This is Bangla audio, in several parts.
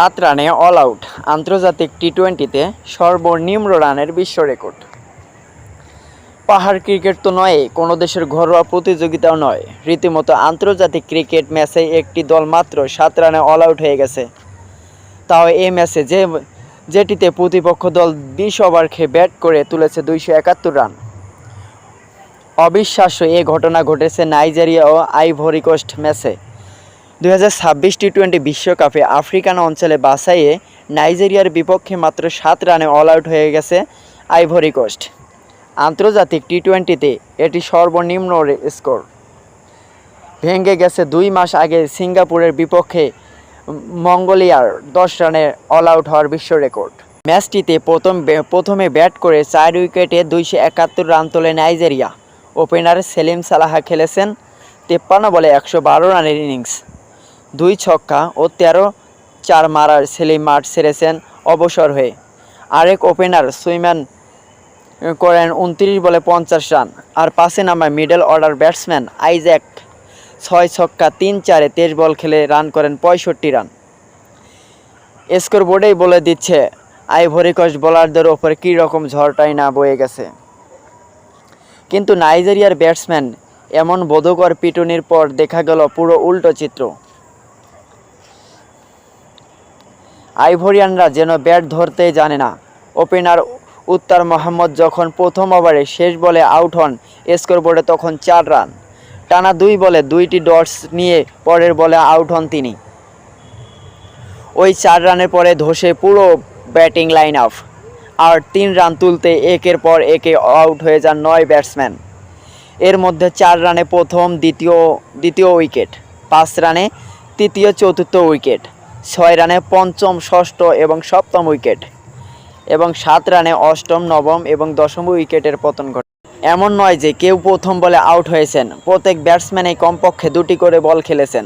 সাত রানে অল আউট আন্তর্জাতিক টি টোয়েন্টিতে সর্বনিম্ন রানের বিশ্ব রেকর্ড। পাহাড় ক্রিকেট তো নয় কোনো দেশের ঘরোয়া প্রতিযোগিতাও নয়। রীতিমতো আন্তর্জাতিক ক্রিকেট ম্যাচে একটি দল মাত্র সাত রানে অল আউট হয়ে গেছে। তাও এই ম্যাচে যে, যেটিতে প্রতিপক্ষ দল বিশ ওভার খেয়ে ব্যাট করে তুলেছে দুইশো একাত্তর রান। অবিশ্বাস্য এ ঘটনা ঘটেছে নাইজেরিয়া ও আইভরি কোস্ট ম্যাচে। দুই হাজার ছাব্বিশ টি টোয়েন্টি বিশ্বকাপে আফ্রিকান অঞ্চলে বাছাইয়ে নাইজেরিয়ার বিপক্ষে মাত্র সাত রানে অল আউট হয়ে গেছে আইভরি কোস্ট আন্তর্জাতিক টি টোয়েন্টিতে এটি সর্বনিম্ন স্কোর ভেঙে গেছে দুই মাস আগে সিঙ্গাপুরের বিপক্ষে মঙ্গোলিয়ার দশ রানে অল আউট হওয়ার বিশ্ব রেকর্ড ম্যাচটিতে প্রথম প্রথমে ব্যাট করে চার উইকেটে দুইশো একাত্তর রান তোলে নাইজেরিয়া। ওপেনার সেলিম সালাহা খেলেছেন তেপ্পান্ন বলে একশো বারো রানের ইনিংস দুই ছক্কা ও তেরো চার মারার সেলিম মাঠ ছেড়েছেন অবসর হয়ে। আরেক ওপেনার সুইম্যান করেন উনত্রিশ বলে পঞ্চাশ রান। আর পাশে নামায় মিডল অর্ডার ব্যাটসম্যান আইজ্যাক। ছয় ছক্কা, তিন চারে তেইশ বল খেলে রান করেন পঁয়ষট্টি রান। স্কোর বোর্ডেই বলে দিচ্ছে, আইভরি কোস্ট বোলারদের ওপরে কী রকম ঝড়টাই না বয়ে গেছে। কিন্তু নাইজেরিয়ার ব্যাটসম্যান এমন বোধকর পিটুনির পর দেখা গেল পুরো উল্টো চিত্র। আইভরিয়ানরা যেন ব্যাট ধরতেই জানে না। ওপেনার উত্তর মোহাম্মদ যখন প্রথম ওভারে শেষ বলে আউট হন স্কোর বোর্ডে তখন চার রান। টানা দুই বলে দুইটি ডটস নিয়ে পরের বলে আউট হন তিনি। ওই চার রানের পরে ধসে পুরো ব্যাটিং লাইন আপ আর তিন রান তুলতে একের পর একে আউট হয়ে যান নয় ব্যাটসম্যান। এর মধ্যে চার রানে প্রথম, দ্বিতীয় দ্বিতীয় উইকেট। পাঁচ রানে তৃতীয়, চতুর্থ উইকেট। ছয় রানে পঞ্চম, ষষ্ঠ এবং সপ্তম উইকেট এবং সাত রানে অষ্টম, নবম এবং দশম উইকেটের পতন ঘটে। এমন নয় যে কেউ প্রথম বলে আউট হয়েছেন। প্রত্যেক ব্যাটসম্যানই কমপক্ষে দুটি করে বল খেলেছেন।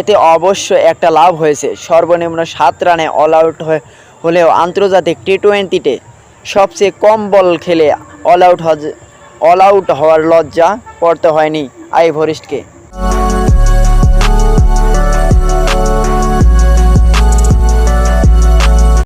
এতে অবশ্য একটা লাভ হয়েছে। সর্বনিম্ন সাত রানে অল আউট হলেও আন্তর্জাতিক টি টোয়েন্টিতে সবচেয়ে কম বল খেলে অল আউট অল আউট হওয়ার লজ্জা পড়তে হয়নি আইভরিস্টকে।